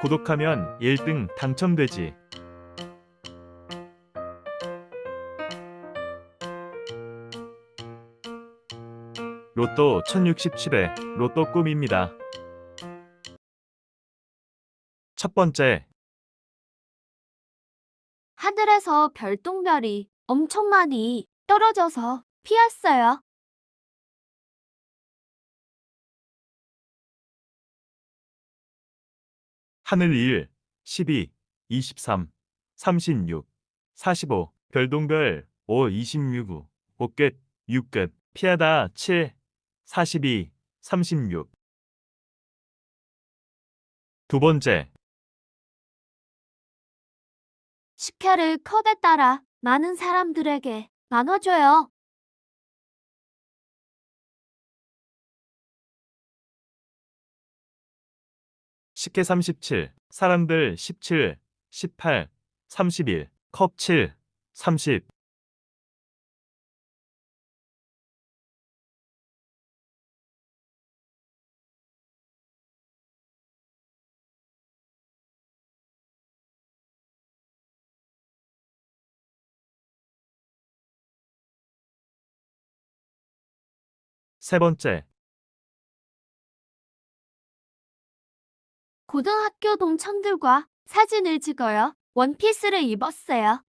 구독하면 1등 당첨되지. 로또 1067회 로또 꿈입니다. 첫 번째, 하늘에서 별똥별이 엄청 많이 떨어져서 피었어요. 하늘 1, 12, 23, 36, 45, 별동별 5, 26, 5끝, 6끝, 피하다 7, 42, 36. 두 번째, 식혜를 컷에 따라 많은 사람들에게 나눠줘요. 식혜 37, 사람들 17, 18, 31, 컵 7, 30. 세 번째, 고등학교 동창들과 사진을 찍어요. 원피스를 입었어요.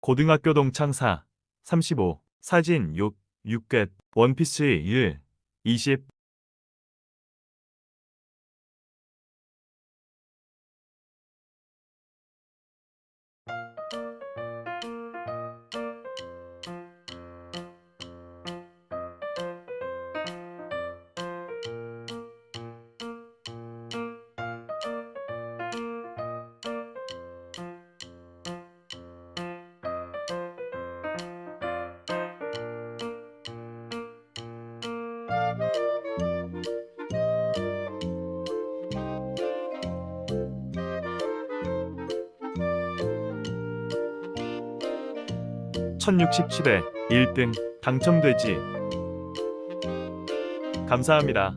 고등학교 동창사 35, 사진 6, 6끝, 원피스 1, 20. (1067회) 1등 당첨되지 감사합니다.